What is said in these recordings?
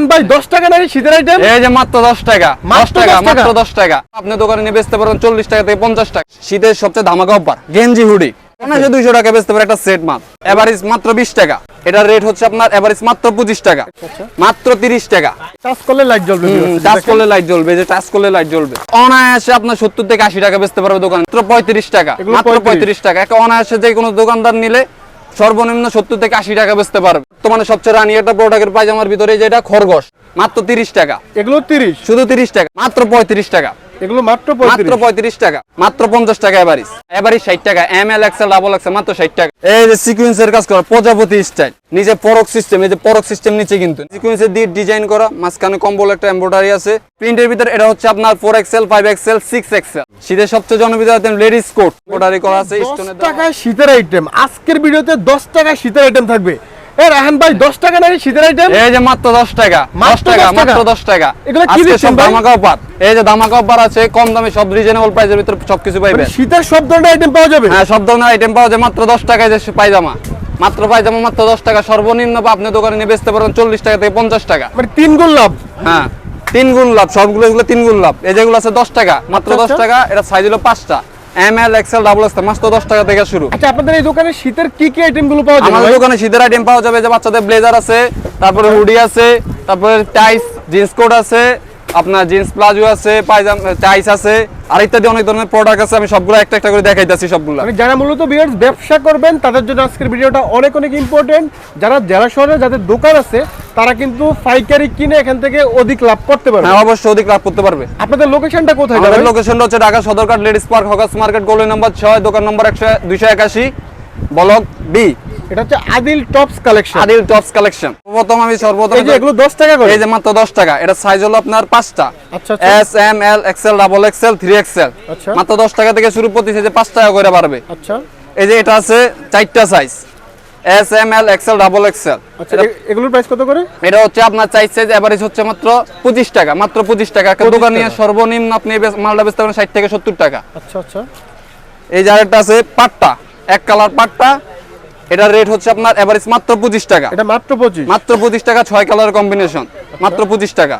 রাহান ভাই 10 টাকা নারী শীতের আইটেম এই যে মাত্র দশ টাকা দশ মাত্র টাকা 10 টাকা? মাত্র দশ টাকা। আপনি দোকানে নিয়ে বেচতে পারবেন চল্লিশ টাকা থেকে পঞ্চাশ টাকা। শীতের সবচেয়ে ধামাকা অফার গেঞ্জি হুডি। অনায়াসে দুইশো টাকা বেচতে পারে একটা সেট মাল এভারেজ মাত্র বিশ টাকা। এটার রেট হচ্ছে আপনার এভারেজ মাত্র পঁচিশ টাকা। মাত্র তিরিশ টাকা। টাচ করলে লাইট জ্বলবে টাচ করলে লাইট জ্বলবে যে টাচ করলে লাইট জ্বলবে। অনায়াসে আপনার সত্তর থেকে আশি টাকা বেচতে পারবে দোকান মাত্র পঁয়ত্রিশ টাকা মাত্র পঁয়ত্রিশ। টাকা। একটা অনায়াসে যে কোনো দোকানদার নিলে সর্বনিম্ন সত্তর থেকে আশি টাকা বেচতে পারবে। তোমার সবচেয়ে রানি একটা প্রোডাক্টের পায়জামার ভিতরে যেটা খরগোশ মাত্র তিরিশ টাকা। এগুলো 30 শুধু তিরিশ টাকা মাত্র পঁয়ত্রিশ টাকা। এগুলো মাত্র মাত্র পঁয়ত্রিশ টাকা মাত্র পঞ্চাশ টাকা ষাট টাকা M L XL double XL মাত্র ষাট টাকা। এই যে সিকুয়েন্সের কাজ করা প্রজাপতি স্টাইল নিচে পরক সিস্টেম এই যে পরক সিস্টেম নিচে কিন্তু। সিকুয়েন্সের দিয়ে ডিজাইন করা মাঝখানে কম্বল একটা এমব্রয়ডারি আছে। প্রিন্টের ভিতরে এটা হচ্ছে আপনার four XL five XL six XL শীতের সবচেয়ে জনপ্রিয় আইটেম লেডিস কোট এমব্রয়ডারি করা আছে স্টোনের টাকায় শীতের আইটেম আজকের ভিডিওতে 10 টাকায় শীতের আইটেম থাকবে। এ রাহান ভাই 10 টাকা নারী শীতের আইটেম এই যে মাত্র দশ টাকা দশ মাত্র টাকা 10 টাকা? মাত্র দশ টাকা। এগুলো কি দিচ্ছেন ভাই? ধামাকা অফার এই যে ধামাকা অফার আছে কম দামে সব রিজনেবল প্রাইসের ভিতরে সবকিছু পাইবেন। শীতের সব ধরনের আইটেম পাওয়া যাবে? হ্যাঁ সব ধরনের আইটেম পাওয়া যায়। মাত্র দশ টাকায় যে পায়জামা। মাত্র পায়জামা মাত্র দশ টাকা। সর্বনিম্ন বা আপনি দোকানে নিয়ে বেচতে পারবেন চল্লিশ টাকা থেকে পঞ্চাশ টাকা। মানে তিন গুণ লাভ? হ্যাঁ তিন গুণ লাভ। সবগুলো এগুলো তিন গুণ লাভ। এই যেগুলো আছে দশ টাকা মাত্র আচ্ছা, দশ আচ্ছা। টাকা এটা সাইজ হলো পাঁচটা। M L XL double XL মাত্র দশ টাকা থেকে শুরু। আচ্ছা আপনাদের এই দোকানে শীতের কি কি আইটেমগুলো পাওয়া যাবে? আমাদের দোকানে শীতের আইটেম পাওয়া যাবে যে বাচ্চাদের ব্লেজার আছে তারপরে হুডি আছে তারপরে টাইস জিন্স কোট আছে আপনার জিন্স প্লাজো আছে পায়জামা টাইস আছে আর ইত্যাদি অনেক ধরনের প্রোডাক্ট আছে আমি সবগুলো একটা একটা করে দেখাইতেছি সবগুলো। মানে যারা মূলত বিয়ার্স ব্যবসা করবেন তাদের জন্য আজকের ভিডিওটা অনেক অনেক ইম্পর্টেন্ট যারা জেলা শহরে যাদের দোকান আছে তারা কিন্তু পাইকারি কিনে এখান থেকে অধিক লাভ করতে পারবে। হ্যাঁ অবশ্যই অধিক লাভ করতে পারবে। আপনাদের লোকেশনটা কোথায় আমাদের লোকেশনটা হচ্ছে Dhaka Sadarghat ladies park hawkers market গোলি নম্বর ছয় দোকান নম্বর একশো দুইশো একাশি ব্লক বি এটা হচ্ছে Adil tops collection. Adil tops collection. প্রথম আমি সর্বপ্রথম এই যে এগুলো 10 টাকা করে? এই যে মাত্র দশ টাকা। এটা সাইজ হলো আপনার পাঁচটা। আচ্ছা, আচ্ছা। S M L XL double XL three XL আচ্ছা। মাত্র দশ টাকা থেকে শুরু প্রতি সাইজে পাঁচ টাকা করে পারবে আচ্ছা। এই যে এটা আছে চারটা size S M L XL double XL এগুলোর প্রাইস কত করে? এটা হচ্ছে আপনার চাইজ সাইজ এভারেজ হচ্ছে মাত্র পঁচিশ টাকা। মাত্র পঁচিশ টাকা। একটা 25 দোকান নিয়ে সর্বনিম্ন আপনি মালটা বেচতে পারেন ষাট থেকে সত্তর টাকা। আচ্ছা আচ্ছা। এই যে আরেকটা আছে পাট্টা। এক কালার পাট্টা এটার রেট হচ্ছে আপনার এভারেজ মাত্র পঁচিশ টাকা। এটা মাত্র 25 মাত্র পঁচিশ টাকা ছয় কালার কম্বিনেশন মাত্র পঁচিশ টাকা।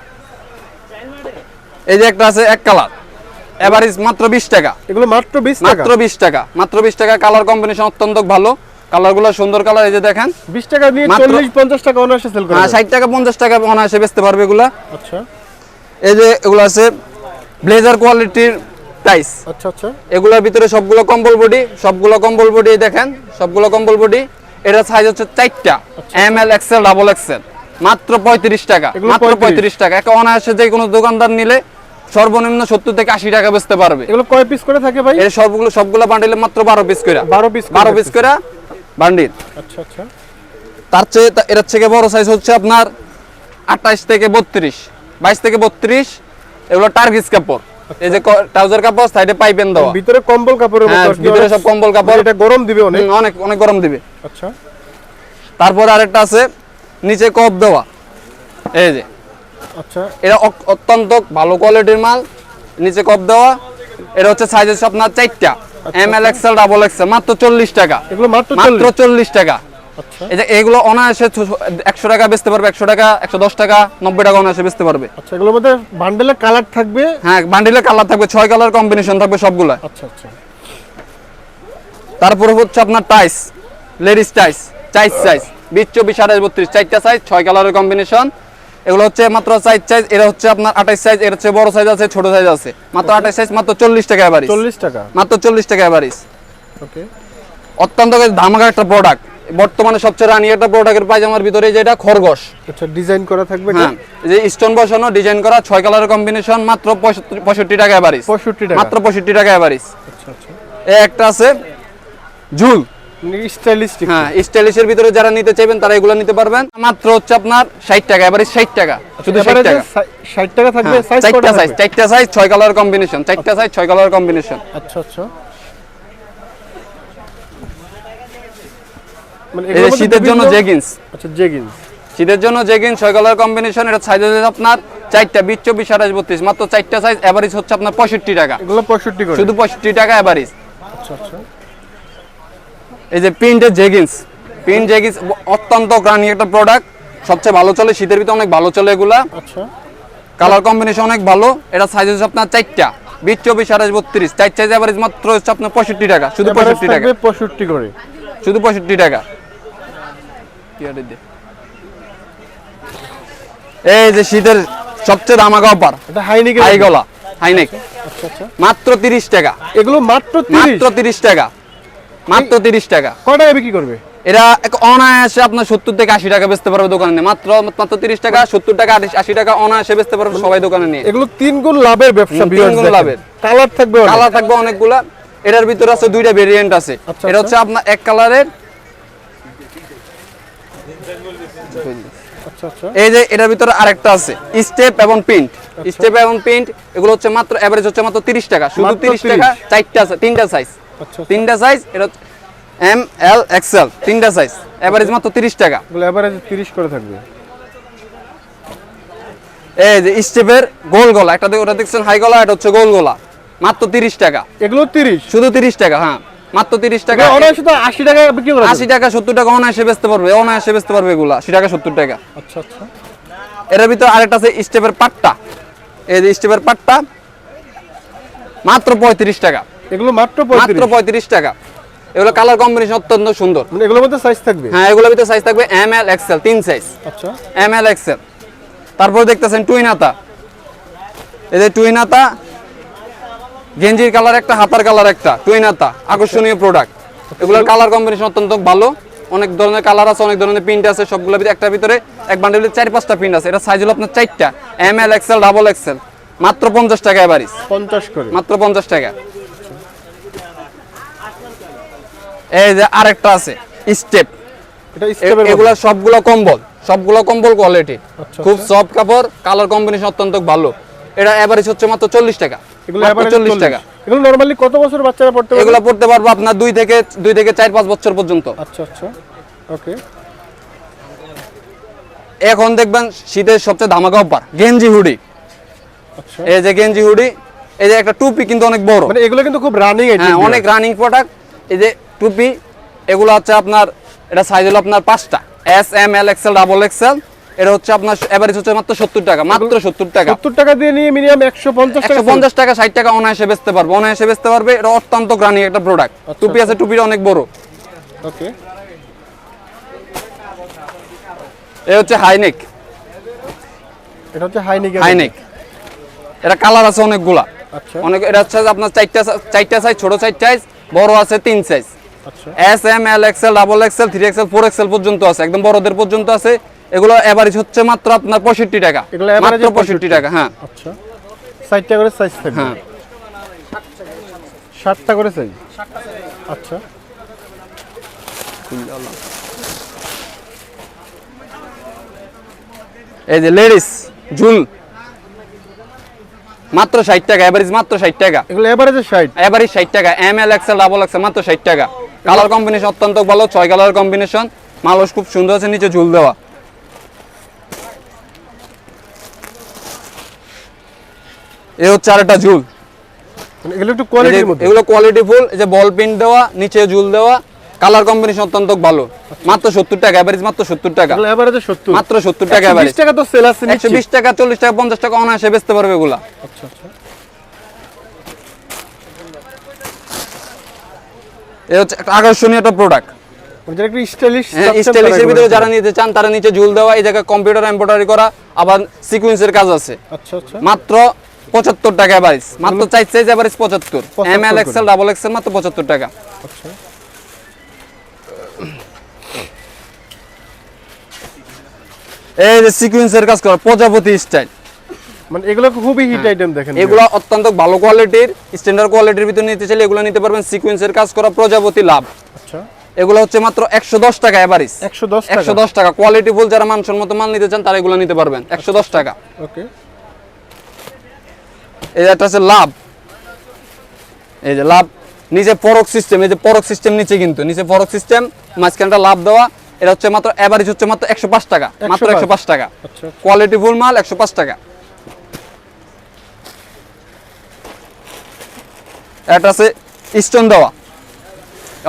এই যে একটা আছে এক কালার এভারেজ মাত্র বিশ টাকা। এগুলো মাত্র 20 টাকা। মাত্র বিশ টাকা। মাত্র বিশ টাকা কালার কম্বিনেশন অত্যন্ত ভালো। কালারগুলো সুন্দর কালার এই যে দেখেন। 20 টাকা নিয়ে মাত্র- 40 50 টাকা অনায়াসে সেল করে হ্যাঁ ষাট টাকা পঞ্চাশ টাকা অনায়াসে বেচতে পারবে এগুলা। আচ্ছা। এই যে এগুলো আছে ব্লেজার কোয়ালিটির টাইস আচ্ছা আচ্ছা। এগুলোর ভিতরে সবগুলো কম্বল বডি সবগুলো কম্বল বডি দেখেন সবগুলো কম্বল বডি এটা সাইজ হচ্ছে চারটা। M L XL double XL মাত্র পঁয়ত্রিশ টাকা মাত্র 35 পঁয়ত্রিশ টাকা। একটা অনায়াসে যে কোনো দোকানদার নিলে সর্বনিম্ন সত্তর থেকে আশি টাকা বেচতে পারবে। এগুলো কয় পিস করে থাকে ভাই? এর সবগুলো সবগুলো বান্ডিলে মাত্র বারো পিস করে। 12 পিস বারো। পিস করে বান্ডিল আচ্ছা আচ্ছা। তার চেয়ে এর থেকে বড় সাইজ হচ্ছে আপনার আঠাইশ থেকে বত্রিশ বাইশ থেকে বত্রিশ। এগুলো টার্গিস কাপড়। এই যে ট্রাউজার কাপড় সাইডে পাইপেন দেওয়া। ভিতরে কম্বল কাপড়ের হ্যাঁ, মতো আর কি ভিতরে সব কম্বল কাপড়। এটা গরম দিবে অনেক? অনেক অনেক গরম দিবে। আচ্ছা। তারপর আরেকটা আছে নিচে কপ দেওয়া। এই যে। আচ্ছা। এটা অত্যন্ত ভালো কোয়ালিটির মাল। নিচে কপ দেওয়া। এটা হচ্ছে সাইজ হচ্ছে আপনার চারটা M L XL double XL মাত্র চল্লিশ টাকা। এগুলো মাত্র মাত্র 40 চল্লিশ টাকা। এই যে এগুলো অনায়াসে একশো টাকা বেচতে পারবে একশো টাকা একশো দশ টাকা নব্বই টাকা অনায়াসে বেচতে পারবে। আচ্ছা এগুলোর মধ্যে বান্ডেলের কালার থাকবে? হ্যাঁ কালার থাকবে ছয় কালার কম্বিনেশন থাকবে সবগুলো। আচ্ছা আচ্ছা। তারপরে হচ্ছে আপনার টাইস লেডিস টাইস চাইজ সাইজ বিশ চব্বিশ আঠাশ বত্রিশ চারটা সাইজ ছয় কালারের কম্বিনেশন এগুলো হচ্ছে মাত্র সাইজ সাইজ এটা হচ্ছে আপনার আঠাইশ সাইজ এর হচ্ছে বড় সাইজ আছে ছোট সাইজ আছে। মাত্র আঠাইশ সাইজ মাত্র চল্লিশ টাকা এভারিজ 40 টাকা? মাত্র চল্লিশ টাকা এভারিজ ওকে অত্যন্ত ধামাকা একটা প্রোডাক্ট বর্তমানে সবচেয়ে রানি একটা প্রোডাক্টের পায়জামার ভিতরে যেটা খরগোশ। আচ্ছা ডিজাইন করা থাকবে হ্যাঁ যে স্টোন বসানো ডিজাইন করা ছয় কালারের কম্বিনেশন মাত্র পঁয়ষট্টি- পঁয়ষট্টি টাকা এভারিজ 65 টাকা। মাত্র পঁয়ষট্টি টাকা এভারিজ আচ্ছা আচ্ছা। এ একটা আছে ঝুল। স্টাইলিস্টিক হ্যাঁ স্টাইলিশের ভিতরে যারা নিতে চাইবেন তারা এগুলো নিতে পারবেন। মাত্র হচ্ছে আপনার ষাট টাকা এবারে ষাট টাকা শুধু ষাট টাকা। 60 টাকা থাকবে হ্যাঁ, সাইজ চারটা সাইজ চারটা সাইজ ছয় কালার কম্বিনেশন চারটা সাইজ ছয় কালার কম্বিনেশন আচ্ছা আচ্ছা। এই মধ্যে শীতের জন্য জেগিন্স আচ্ছা জেগিন্স শীতের জন্য জেগিন্স ছয় কালার কম্বিনেশন এটা সাইজ হচ্ছে আপনার চারটা বিশ চব্বিশ আঠাশ বত্রিশ। মাত্র চারটা সাইজ এভারেজ হচ্ছে আপনার পঁয়ষট্টি টাকা। এগুলো 65 করে। শুধু পঁয়ষট্টি টাকা এভারেজ আচ্ছা আচ্ছা। এই যে প্রিন্টের জেগিন্স প্রিন্ট জেগিন্স অত্যন্ত গ্রানি একটা প্রোডাক্ট সবচেয়ে ভালো চলে শীতের ভিতরে অনেক ভালো চলে এগুলা। আচ্ছা। কালার কম্বিনেশন অনেক ভালো এটা সাইজ হচ্ছে আপনার চারটা। বিশ চব্বিশ আঠাশ বত্রিশ। চার সাইজ অ্যাভারেজ মাত্র হচ্ছে আপনার পঁয়ষট্টি টাকা শুধু পঁয়ষট্টি টাকা। পঁয়ষট্টি করে। শুধু পঁয়ষট্টি টাকা। এই যে শীতের সবচেয়ে দামাকা অফার। এটা হাইনিকের হাই গলা হাইনেক আচ্ছা আচ্ছা। মাত্র তিরিশ টাকা। এগুলো মাত্র তিরিশ? মাত্র তিরিশ টাকা। মাত্র তিরিশ টাকা। কয় বিক্রি করবে? এরা এক অনায়াসে আপনার সত্তর থেকে আশি টাকা বেচতে পারবে দোকানে নিয়ে। মাত্র মাত্র তিরিশ টাকা সত্তর টাকা আশি টাকা অনায়াসে বেচতে পারবে সবাই দোকানে নিয়ে। এগুলো তিন গুণ লাভের ব্যবসা তিন গুণ লাভের। কালার থাকবে কালার থাকবে অনেকগুলা। এটার ভিতরে আছে দুইটা ভেরিয়েন্ট আছে। আচ্ছা, এটা। হচ্ছে আপনার এক কালারের আচ্ছা আচ্ছা এই যে এটার ভিতরে আরেকটা আছে স্টেপ এবং প্রিন্ট স্টেপ এবং প্রিন্ট এগুলো হচ্ছে মাত্র এভারেজ হচ্ছে মাত্র 30 টাকা। শুধু 30 টাকা 30 চারটা আছে তিনটা সাইজ আচ্ছা তিনটা সাইজ এটা এম এল এক্সেল তিনটা সাইজ এভারেজ মাত্র 30 টাকা। এগুলো এভারেজ তিরিশ করে থাকবে। এই যে স্টেপের গোল গলা একটা ওটা দেখছেন হাই গলা এটা হচ্ছে গোল গলা। মাত্র 30 টাকা। এগুলো তিরিশ। শুধু 30 টাকা হ্যাঁ। মাত্র 30 টাকা। অনায়াসে তো টাকা বিক্রি করা টাকা অনায়াসে বেচতে পারবে অনায়াসে বেচতে পারবে এগুলা আশি টাকা সত্তর টাকা। আচ্ছা আচ্ছা। এটার ভিতরে আরেকটা আছে স্টেপের পাট্টা। এই যে স্টেপের পাট্টা মাত্র পঁয়ত্রিশ টাকা। এগুলো মাত্র মাত্র পঁয়ত্রিশ পঁয়ত্রিশ টাকা। এগুলো কালার কম্বিনেশন অত্যন্ত সুন্দর। মানে এগুলোর মধ্যে সাইজ থাকবে? হ্যাঁ এগুলোর ভিতরে সাইজ থাকবে এম এল এক্সেল তিন সাইজ আচ্ছা। এম এল এক্সেল তারপর দেখতেছেন টুইন হাতা। এই যে টুইন হাতা গেঞ্জির কালার একটা হাতার কালার একটা টুইন হাতা আকর্ষণীয় প্রোডাক্ট এগুলোর কালার কম্বিনেশন অত্যন্ত ভালো। অনেক ধরনের কালার আছে অনেক ধরনের প্রিন্ট আছে সবগুলোর ভিতরে একটার ভিতরে এক বান্ডেলের চার পাঁচটা প্রিন্ট আছে। এটা সাইজ হলো আপনার চারটা M L XL double XL মাত্র পঞ্চাশ টাকা এবারিস পঞ্চাশ করে। মাত্র পঞ্চাশ টাকা। এই যে আরেকটা আছে স্টেপ এগুলা সবগুলো কম্বল সবগুলো কম্বল কোয়ালিটি আচ্ছা, খুব আচ্ছা। সফট কাপড় কালার কম্বিনেশন অত্যন্ত ভালো। এটা এভারেজ হচ্ছে মাত্র চল্লিশ টাকা। এগুলো চল্লিশ টাকা। এগুলো নরমালি কত বছর বাচ্চারা পড়তে পারবে? এগুলো পড়তে পারব আপনার দুই থেকে দুই থেকে চার পাঁচ বছর পর্যন্ত। আচ্ছা আচ্ছা। ওকে এখন দেখবেন শীতের সবচেয়ে ধামাকা অফার গেঞ্জি হুডি। আচ্ছা। এই যে গেঞ্জি হুডি এই যে একটা টুপি কিন্তু অনেক বড়। মানে এগুলো কিন্তু খুব রানিং হ্যাঁ অনেক রানিং প্রোডাক্ট এই যে টুপি এগুলো হচ্ছে আপনার এটা সাইজ হলো আপনার পাঁচটা। S M L XL double XL এটা হচ্ছে আপনার এভারেজ হচ্ছে মাত্র সত্তর টাকা মাত্র সত্তর টাকা। সত্তর টাকা দিয়ে নিয়ে মিনিমাম টাকা একশো পঞ্চাশ টাকা ষাট টাকা অনায়াসে বেচতে পারবে। অনায়াসে বেচতে পারবে এটা অত্যন্ত গ্রানি একটা প্রোডাক্ট টুপি আছে টুপিটা অনেক বড়। ওকে। এ হচ্ছে হাইনেক এটা হচ্ছে হাইনিক হাইনেক এটা কালার আছে অনেকগুলা। আচ্ছা। অনেক এটা হচ্ছে আপনার চারটা চারটা সাইজ ছোট চার সাইজ বড় আছে তিন সাইজ আচ্ছা। S M L XL double XL three XL four XL পর্যন্ত আছে একদম বড়দের পর্যন্ত আছে। এগুলো এভারেজ হচ্ছে মাত্র আপনার পঁয়ষট্টি টাকা। এগুলো মাত্র পঁয়ষট্টি টাকা হ্যাঁ। আচ্ছা। ষাটটা করে সাইজ থাকবে। হ্যাঁ। ষাটটা করে সাইজ আচ্ছা। এই যে লেডিস ঝুল মাত্র ষাট টাকা এভারেজ মাত্র ষাট টাকা। এগুলো এভারেজে ষাট। এভারেজ ষাট টাকা M L XL double XL মাত্র ষাট টাকা। কালার কম্বিনেশন অত্যন্ত ভালো ছয় কালার কম্বিনেশন মালস খুব সুন্দর আছে নিচে ঝুল দেওয়া। এ হচ্ছে আরেকটা ঝুল। মানে এগুলো একটু কোয়ালিটির মধ্যে। এগুলো কোয়ালিটি ফুল যে বল পিন দেওয়া নিচে ঝুল দেওয়া কালার কম্বিনেশন অত্যন্ত ভালো। মাত্র সত্তর টাকা এভারেজ মাত্র সত্তর টাকা। এভারেজে মাত্র সত্তর টাকা এভারেজ টাকা তো সেল আছে একশো বিশ টাকা চল্লিশ টাকা পঞ্চাশ টাকা অনায়াসে বেচতে পারবে এগুলা। আচ্ছা আচ্ছা। এ হচ্ছে আকর্ষণীয় একটা প্রোডাক্ট স্টাইলিশ হ্যাঁ স্টাইলিশের ভিতরে যারা নিতে চান তারা নিচে ঝুল দেওয়া এই জায়গায় কম্পিউটার এমব্রয়ডারি করা আবার সিকুয়েন্সের কাজ আছে। আচ্ছা আচ্ছা। মাত্র পঁচাত্তর টাকা এভারেজ মাত্র চার সাইজ এভারেজ পঁচাত্তর। 75 M L XL double XL মাত্র পঁচাত্তর টাকা। আচ্ছা। এই যে সিকুয়েন্সের কাজ করা প্রজাপতি স্টাইল মানে এগুলো খুবই হিট আইটেম দেখেন। এগুলো অত্যন্ত ভালো কোয়ালিটির স্ট্যান্ডার্ড কোয়ালিটির ভিতরে নিতে চাইলে এগুলো নিতে পারবেন। সিকুয়েন্সের কাজ করা প্রজাপতি লাভ। আচ্ছা। এগুলো হচ্ছে মাত্র একশো দশ টাকা এভারেজ একশো দশ একশো টাকা দশ টাকা। কোয়ালিটি ফুল যারা মানসম্মত মাল নিতে চান তারা এগুলো নিতে পারবেন। একশো দশ টাকা। ওকে। এই একটা আছে লাভ। এই যে লাভ নিচে পরক সিস্টেম এই যে পরক সিস্টেম নিচে কিন্তু নিচে পরক সিস্টেম মাঝখানটা লাভ দেওয়া এটা হচ্ছে মাত্র এভারেজ হচ্ছে মাত্র একশো পাঁচ টাকা মাত্র একশো পাঁচ। টাকা। আচ্ছা। কোয়ালিটি ফুল মাল একশো পাঁচ টাকা। এটা আছে স্টোন দেওয়া।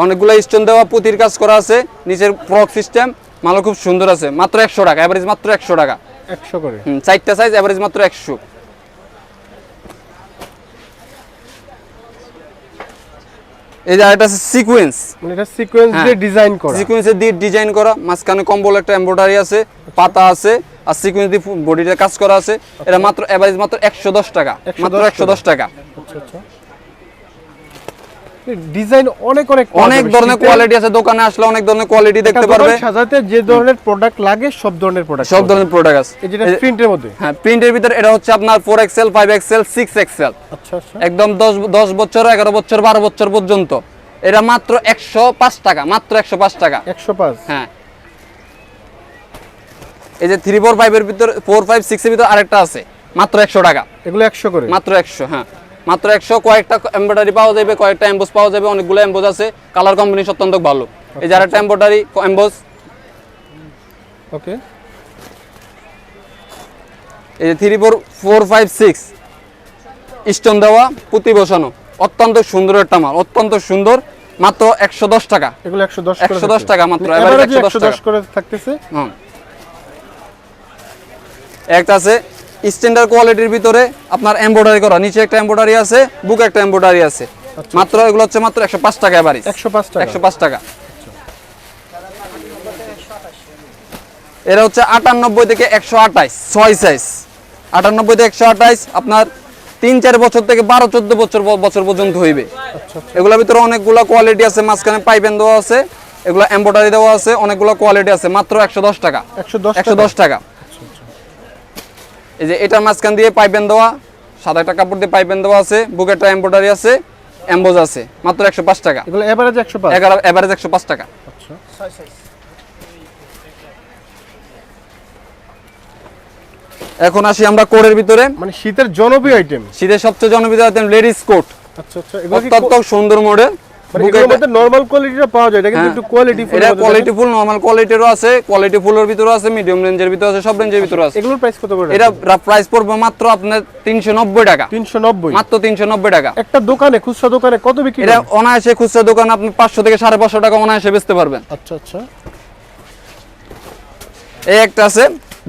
অনেকগুলো স্টোন দেওয়া পুঁতির কাজ করা আছে নিচের ফ্রক সিস্টেম মালও খুব সুন্দর আছে মাত্র একশো টাকা অ্যাভারেজ মাত্র একশো টাকা। একশো করে। হুম, চারটা সাইজ অ্যাভারেজ মাত্র একশো। এই যে আরেকটা আছে সিকোয়েন্স মানে এটা সিকোয়েন্স হ্যাঁ। দিয়ে ডিজাইন করা। সিকোয়েন্সের দিয়ে ডিজাইন করা মাঝখানে কম্বল একটা এমব্রয়ডারি আছে পাতা আছে আর সিকোয়েন্স দিয়ে বডিতে কাজ করা আছে। এটা মাত্র এভারেজ মাত্র একশো দশ টাকা মাত্র একশো দশ টাকা। আচ্ছা আচ্ছা। ডিজাইন অনেক অনেক অনেক ধরনের কোয়ালিটি আছে দোকানে আসলে অনেক ধরনের কোয়ালিটি দেখতে পারবে। সাজাতে যে ধরনের প্রোডাক্ট লাগে সব ধরনের প্রোডাক্ট সব ধরনের প্রোডাক্ট আছে। এই যেটা প্রিন্টের মধ্যে? হ্যাঁ প্রিন্টের ভিতরে এটা হচ্ছে আপনার four XL five XL six XL আচ্ছা আচ্ছা। একদম দশ দশ বছর এগারো বছর বারো বছর পর্যন্ত। এটা মাত্র একশো পাঁচ টাকা মাত্র একশো পাঁচ টাকা। একশো পাঁচ? হ্যাঁ। এই যে থ্রি ফোর ফাইভের ভিতর ফোর ফাইভ সিক্সের ভিতর আরেকটা আছে মাত্র একশো টাকা। এগুলো একশো করে? মাত্র একশো হ্যাঁ। মাত্র একশো কয়েকটা এমব্রয়ডারি পাওয়া যাবে কয়েকটা এম্বোস পাওয়া যাবে অনেকগুলো এম্বোজ আছে। কালার কম্বিনেশন অত্যন্ত ভালো। এই যে আরেকটা এমব্রয়ডারি এম্বোস ওকে এই যে three four four five six stone দেওয়া পুঁতি বসানো। অত্যন্ত সুন্দর একটা মাল অত্যন্ত সুন্দর। মাত্র একশো দশ টাকা। এগুলো একশো দশ 110 টাকা মাত্র, এবারে average 110 একশো দশ করে থাকতেছে। হুম। একটা আছে স্ট্যান্ডার্ড কোয়ালিটির ভিতরে আপনার এমব্রয়ডারি করা। নিচে একটা এমব্রয়ডারি আছে বুক একটা এমব্রয়ডারি আছে। মাত্র এগুলো হচ্ছে মাত্র একশো পাঁচ টাকা এবারে একশো পাঁচ টাকা। একশো পাঁচ টাকা। এরা হচ্ছে আটানব্বই থেকে একশো আঠাইশ ছয় সাইজ আটানব্বই থেকে একশো আঠাইশ আপনার তিন চার বছর থেকে বারো চোদ্দ বছর বছর পর্যন্ত হইবে। আচ্ছা আচ্ছা। এগুলোর ভিতরে অনেকগুলো কোয়ালিটি আছে মাঝখানে পাইপেন দেওয়া আছে এগুলো এমব্রয়ডারি দেওয়া আছে অনেকগুলো কোয়ালিটি আছে মাত্র একশো দশ টাকা। একশো দশ টাকা। এই যে এটার মাঝখান দিয়ে পাইপেন দেওয়া সাদা একটা কাপড় দিয়ে পাইপেন দেওয়া আছে বুকেরটা এমব্রয়ডারি আছে এমবোজ আছে মাত্র একশো পাঁচ টাকা। এগুলো এভারেজ একশো পাঁচ? এভারেজ একশো পাঁচ টাকা। আচ্ছা। এখন আসি আমরা কোরের ভিতরে। মানে শীতের জনপ্রিয় আইটেম শীতের সবচেয়ে জনপ্রিয় আইটেম লেডিস কোট আচ্ছা আচ্ছা। অত্যন্ত সুন্দর মডেল এগুলোর মধ্যে নরমাল কোয়ালিটিটা পাওয়া যায় এটা কিন্তু একটু কোয়ালিটি হ্যাঁ। এটা কোয়ালিটি ফুল নরমাল কোয়ালিটিরও আছে কোয়ালিটি ফুলের ভিতরে আছে মিডিয়াম রেঞ্জের ভিতরে আছে সব রেঞ্জের ভিতরে আছে। এগুলোর প্রাইস কত করে? এটা প্রাইস পড়বে মাত্র আপনার তিনশো নব্বই টাকা। তিনশো নব্বই? মাত্র তিনশো নব্বই টাকা। একটা দোকানে খুচরা দোকানে কত বিক্রি এটা অনায়াসে খুচরা দোকান আপনি পাঁচশো থেকে সাড়ে পাঁচশো টাকা অনায়াসে বেচতে পারবেন। আচ্ছা আচ্ছা। এই একটা আছে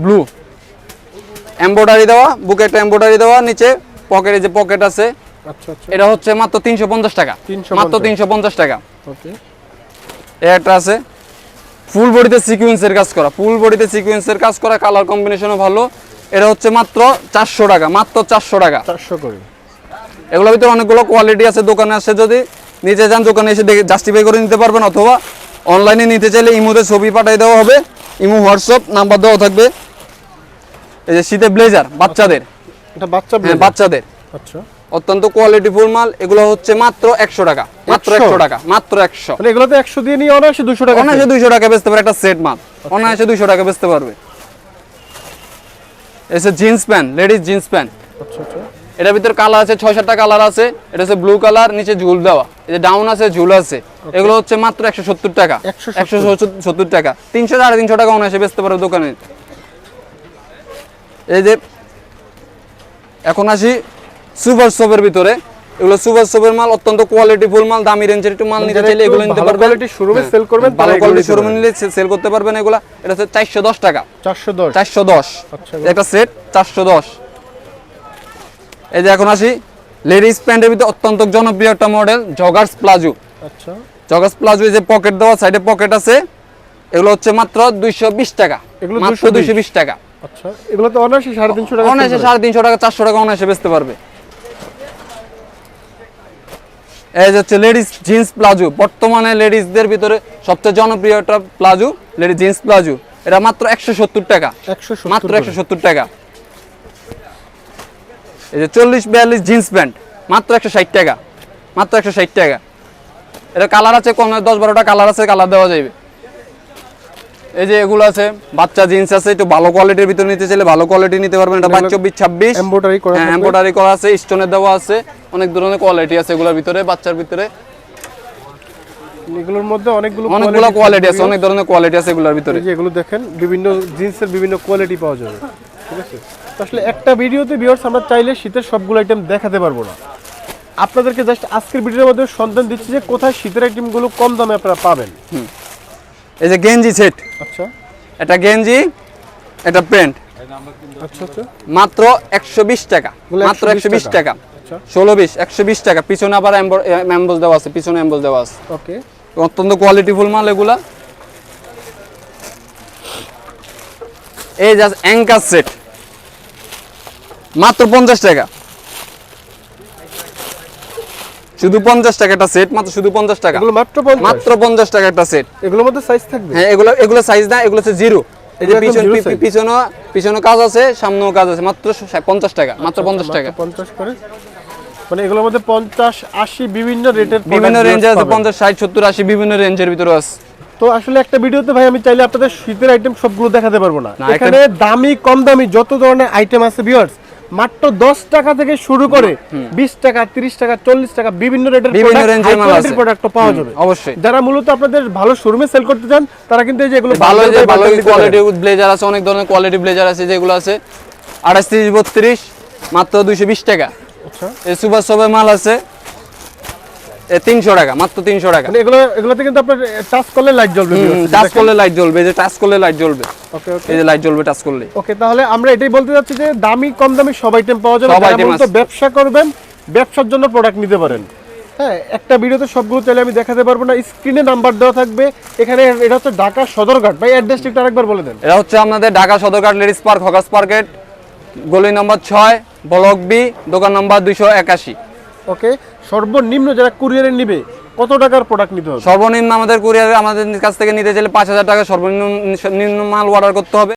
ব্লু এমব্রয়ডারি দেওয়া বুকে একটা এমব্রয়ডারি দেওয়া নিচে পকেটে যে পকেট আছে এটা হচ্ছে মাত্র তিনশো পঞ্চাশ টাকা। মাত্র তিনশো পঞ্চাশ টাকা। একটা আছে। ফুল বডিতে সিকুয়েন্সের কাজ করা। ফুল বডিতে সিকুয়েন্সের কাজ করা কালার কম্বিনেশনও ভালো। এটা হচ্ছে মাত্র চারশো টাকা মাত্র চারশো টাকা। চারশো করে। এগুলোর ভিতরে অনেকগুলো কোয়ালিটি আছে দোকানে আসে যদি নিজে যান দোকানে এসে দেখে জাস্টিফাই করে নিতে পারবেন অথবা অনলাইনে নিতে চাইলে ইমোতে ছবি পাঠিয়ে দেওয়া হবে। ইমো হোয়াটসঅ্যাপ নাম্বার দেওয়া থাকবে। এই যে শীতে ব্লেজার বাচ্চাদের। এটা বাচ্চা হ্যাঁ বাচ্চাদের। আচ্ছা। অত্যন্ত কোয়ালিটি ফুল মাল এগুলো হচ্ছে মাত্র একশো টাকা মাত্র একশো? টাকা মাত্র একশো। এগুলো তো একশো দিয়ে নিয়ে অনায়াসে দুশো টাকা অনায়াসে দুইশো টাকা বেচতে পারে একটা সেট মাল। অনায়াসে দুইশো টাকা বেচতে পারবে। এসে jeans pant ladies jeans pant আচ্ছা আচ্ছা। এটার ভিতরে কালার আছে ছয় সাতটা কালার আছে এটা হচ্ছে ব্লু কালার নিচে ঝুল দেওয়া। এই যে ডাউন আছে ঝুল আছে। এগুলো হচ্ছে মাত্র একশো সত্তর টাকা। 170 একশো সত্তর টাকা। তিনশো সাড়ে তিনশো টাকা অনায়াসে বেচতে পারবে দোকানে। এই যে এখন আসি সুপার শপের ভিতরে। এগুলো সুপার শপের মাল অত্যন্ত কোয়ালিটি ফুল মাল দামি রেঞ্জের একটু মাল নিতে চাইলে এগুলো নিতে পারবেন। showroom এ হ্যাঁ। করবেন, ভালো কোয়ালিটি শোরুমে নিলে সেল করতে পারবেন এগুলা। এটা হচ্ছে চারশো দশ টাকা। চারশো দশ। চারশো দশ। আচ্ছা। একটা সেট চারশো দশ। এই যে এখন আসি লেডিস প্যান্টের ভিতরে অত্যন্ত জনপ্রিয় একটা মডেল জগার্স প্লাজো আচ্ছা। জগার্স প্লাজো এই যে পকেট দেওয়া সাইডে পকেট আছে এগুলো হচ্ছে মাত্র দুইশো বিশ টাকা। এগুলো মাত্র 220 দুইশো বিশ টাকা। আচ্ছা এগুলো তো অনায়াসে সাড়ে তিনশো টাকা অনায়াসে সাড়ে তিনশো টাকা চারশো টাকা অনায়াসে বেচতে পারবে। এই যে হচ্ছে লেডিস জিন্স প্লাজো বর্তমানে লেডিসদের ভিতরে সবচেয়ে জনপ্রিয় একটা প্লাজো লেডিস জিন্স প্লাজো। এটা মাত্র একশো সত্তর টাকা। একশো মাত্র একশো সত্তর টাকা। এই যে চল্লিশ বিয়াল্লিশ জিন্স প্যান্ট মাত্র একশো ষাট টাকা। মাত্র একশো ষাট টাকা। এটা কালার আছে কম দশ বারোটা কালার আছে কালার দেওয়া যাবে এই যে এগুলো আছে বাচ্চা জিন্স আছে একটু ভালো কোয়ালিটির ভিতরে নিতে চাইলে ভালো কোয়ালিটি নিতে পারবেন। এটা বাইশ চব্বিশ ছাব্বিশ এমব্রয়ডারি করা হ্যাঁ করা আছে স্টোনের দেওয়া আছে অনেক ধরনের কোয়ালিটি আছে এগুলোর ভিতরে বাচ্চার ভিতরে। এগুলোর মধ্যে অনেকগুলো অনেকগুলো কোয়ালিটি আছে অনেক ধরনের কোয়ালিটি আছে এগুলোর ভিতরে। এগুলো দেখেন বিভিন্ন জিন্সের বিভিন্ন কোয়ালিটি পাওয়া যাবে। ঠিক আছে? আসলে একটা ভিডিওতে ভিউয়ার্স আমরা চাইলে শীতের সবগুলো আইটেম দেখাতে পারব না। আপনাদেরকে জাস্ট আজকের ভিডিওর মধ্যে সন্ধান দিচ্ছি যে কোথায় শীতের আইটেমগুলো কম দামে আপনারা পাবেন। এই যে গেঞ্জি সেট। আচ্ছা। এটা গেঞ্জি এটা প্যান্ট। আচ্ছা আচ্ছা। মাত্র একশো বিশ টাকা। মাত্র একশো বিশ টাকা। আচ্ছা। ষোলো বিশ একশো বিশ টাকা। পিছনে আবার অ্যাম্বল দেওয়া আছে পিছনে অ্যাম্বল দেওয়া আছে। ওকে। অত্যন্ত কোয়ালিটিফুল মাল এগুলা। এই জাস্ট অ্যাঙ্কার সেট মাত্র পঞ্চাশ টাকা। শুধু পঞ্চাশ টাকা একটা সেট মাত্র শুধু পঞ্চাশ টাকা। এগুলো মাত্র পঞ্চাশ। মাত্র পঞ্চাশ টাকা একটা সেট এগুলোর মধ্যে সাইজ থাকবে? হ্যাঁ এগুলো এগুলো সাইজ না এগুলো হচ্ছে জিরো এই যে পিছন কাজ আছে সামনেও কাজ আছে মাত্র পঞ্চাশ টাকা মাত্র পঞ্চাশ টাকা। মাত্র পঞ্চাশ করে। মানে এগুলোর মধ্যে পঞ্চাশ আশি বিভিন্ন রেটের বিভিন্ন রেঞ্জে আছে পঞ্চাশ ষাট সত্তর আশি বিভিন্ন রেঞ্জের ভিতরে আছে। তো আসলে একটা ভিডিওতে ভাই আমি চাইলে আপনাদের শীতের আইটেম সবগুলো দেখাতে পারব না। না, এখানে দামি কম দামি যত ধরনের আইটেম আছে ভিউয়ার্স মাত্র দশ টাকা থেকে শুরু করে বিশ টাকা তিরিশ টাকা চল্লিশ টাকা বিভিন্ন রেটের প্রোডাক্ট পাওয়া যাবে। অবশ্যই। যারা মূলত আপনাদের ভালো শোরুমে সেল করতে চান তারা কিন্তু এই যেগুলো ভালো ভালো। কোয়ালিটি ব্লেজার আছে অনেক ধরনের কোয়ালিটি ব্লেজার আছে যেগুলো আছে আঠাশ তিরিশ বত্রিশ মাত্র দুইশো বিশ টাকা। আচ্ছা। এই সুপার সবের মাল আছে। এ তিনশো টাকা মাত্র টাকা। মানে এগুলো এগুলোতে কিন্তু আপনার টাচ করলে লাইট জ্বলবে টাচ করলে লাইট জ্বলবে যে টাচ করলে লাইট জ্বলবে। ওকে ওকে। এই যে লাইট জ্বলবে টাচ করলে। ওকে তাহলে আমরা এটাই বলতে যাচ্ছি যে দামি কম দামি সব আইটেম পাওয়া যাবে। সব যারা item মূলত আছে। ব্যবসা করবেন ব্যবসার জন্য প্রোডাক্ট নিতে পারেন। হ্যাঁ একটা ভিডিওতে সবগুলো চাইলে আমি দেখাতে পারব না। স্ক্রিনে নাম্বার দেওয়া থাকবে। এখানে এটা হচ্ছে ঢাকা সদরঘাট। ভাই অ্যাড্রেসটা একটু আরেকবার বলে দেন। এটা হচ্ছে আমাদের Dhaka Sadarghat ladies park hawkers market গলি নম্বর ছয় ব্লক বি দোকান নম্বর দুইশো একাশি। ওকে সর্বনিম্ন যারা কুরিয়ারে নিবে, কত টাকার প্রোডাক্ট নিতে হবে? সর্বনিম্ন আমাদের কুরিয়ারে আমাদের কাছ থেকে নিতে চাইলে পাঁচ হাজার টাকা সর্বনিম্ন, নিম্ন মাল অর্ডার করতে হবে।